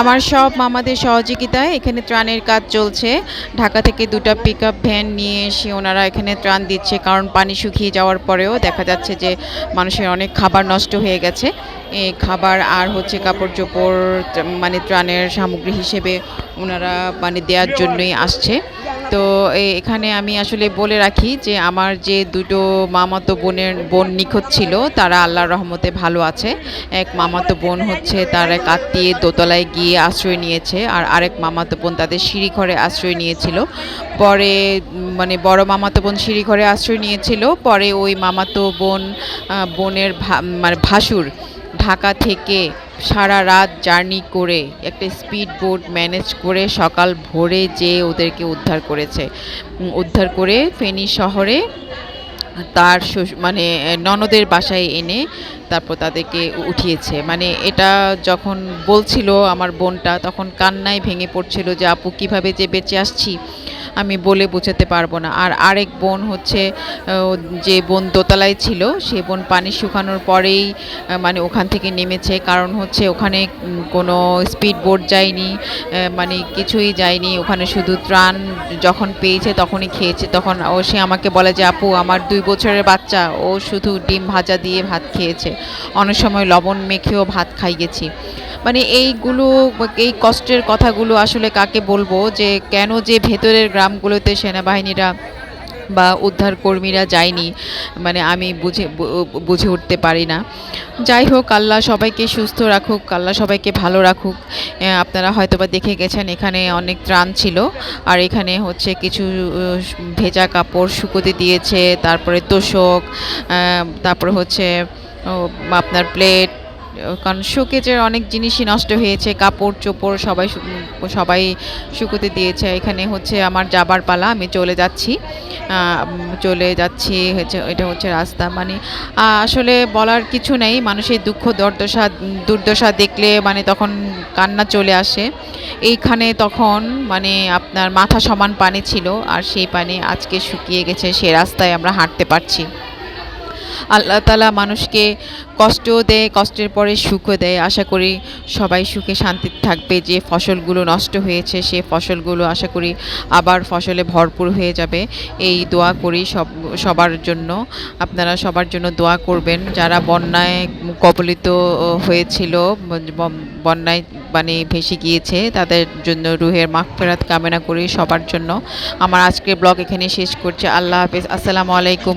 আমার সব মামাদের সহযোগিতায় এখানে ত্রাণের কাজ চলছে। ঢাকা থেকে দুটা পিক ভ্যান নিয়ে এসে ওনারা এখানে ত্রাণ দিচ্ছে, কারণ পানি শুকিয়ে যাওয়ার পরেও দেখা যাচ্ছে যে মানুষের অনেক খাবার নষ্ট হয়ে গেছে। এই খাবার আর হচ্ছে কাপড় চোপড় মানে ত্রাণের সামগ্রী হিসেবে ওনারা মানে দেওয়ার জন্যই আসছে। তো এখানে আমি আসলে বলে রাখি যে আমার যে দুটো মামাতো বোনের বোন নিখোঁজ ছিল, তারা আল্লাহর রহমতে ভালো আছে। এক মামাতো বোন হচ্ছে তার এক আত্মীয় দোতলায় গিয়ে আশ্রয় নিয়েছে আর আরেক মামাতো বোন তাদের সিঁড়ি ঘরে আশ্রয় নিয়েছিল। পরে মানে বড় মামাতো বোন সিঁড়ি ঘরে আশ্রয় নিয়েছিল, পরে ওই মামাতো বোন বোনের মানে ভাসুর ঢাকা থেকে সারা রাত জার্নি করে একটা স্পিড বোট ম্যানেজ করে সকাল ভোরে যেয়ে ওদেরকে উদ্ধার করেছে। উদ্ধার করে ফেনী শহরে তার মানে ননদের বাসায় এনে তারপর তাদেরকে উঠিয়েছে। মানে এটা যখন বলছিল আমার বোনটা, তখন কান্নায় ভেঙে পড়ছিল যে, আপু, কীভাবে যে বেঁচে আসছি? আমি বলে বোঝাতে পারব না। আর আরেক বোন হচ্ছে যে বোন দোতলায় ছিল, সে বোন পানি শুকানোর পরেই মানে ওখান থেকে নেমেছে। কারণ হচ্ছে ওখানে কোনো স্পিড বোট যায়নি মানে কিছুই যায়নি। ওখানে শুধু ত্রাণ যখন পেয়েছে তখনই খেয়েছে। তখন ও, সে আমাকে বলে যে, আপু, আমার দুই বছরের বাচ্চা। ও শুধু ডিম ভাজা দিয়ে ভাত খেয়েছে। অনেক সময় লবণ মেখেও ভাত খাইয়েছি মানে এইগুলো, এই কষ্টের কথাগুলো আসলে কাকে বলব যে, কেন যে ভেতরের গ্রামগুলোতে সেনাবাহিনীরা বা উদ্ধার কর্মীরা যায়নি মানে আমি বুঝে বুঝে উঠতে পারি না। যাই হোক, আল্লাহ সবাইকে সুস্থ রাখুক, আল্লাহ সবাইকে ভালো রাখুক। আপনারা হয়তোবা দেখে গেছেন, এখানে অনেক ত্রাণ ছিল। আর এখানে হচ্ছে কিছু ভেজা কাপড় শুকোতে দিয়েছে, তারপরে তোষক তারপরে হচ্ছে আপনার প্লেট কারণ শোকেজের অনেক জিনিসই নষ্ট হয়েছে, কাপড় চোপড় সবাই সবাই শুকোতে দিয়েছে। এখানে হচ্ছে আমার যাবার পালা, আমি চলে যাচ্ছি। চলে যাচ্ছি হচ্ছে, এটা হচ্ছে রাস্তা। মানে আসলে বলার কিছু নেই, মানুষের দুঃখ, দুর্দশা দুর্দশা দেখলে মানে তখন কান্না চলে আসে। এইখানে তখন মানে আপনার মাথা সমান পানি ছিল, আর সেই পানি আজকে শুকিয়ে গেছে, সে রাস্তায় আমরা হাঁটতে পারছি। আল্লাহ তালা মানুষকে কষ্টও দেয়, কষ্টের পরে সুখও দেয়। আশা করি সবাই সুখে শান্তিতে থাকবে। যে ফসলগুলো নষ্ট হয়েছে, সে ফসলগুলো আশা করি আবার ফসলে ভরপুর হয়ে যাবে। এই দোয়া করি সব, সবার জন্য। আপনারা সবার জন্য দোয়া করবেন। যারা বন্যায় কবলিত হয়েছিল বন্যায় মানে ভেসে গিয়েছে, তাদের জন্য রুহের মাগফেরাত কামনা করি সবার জন্য। আমার আজকের ব্লগ এখানে শেষ করছে। আল্লাহ হাফেজ। আসসালামু আলাইকুম।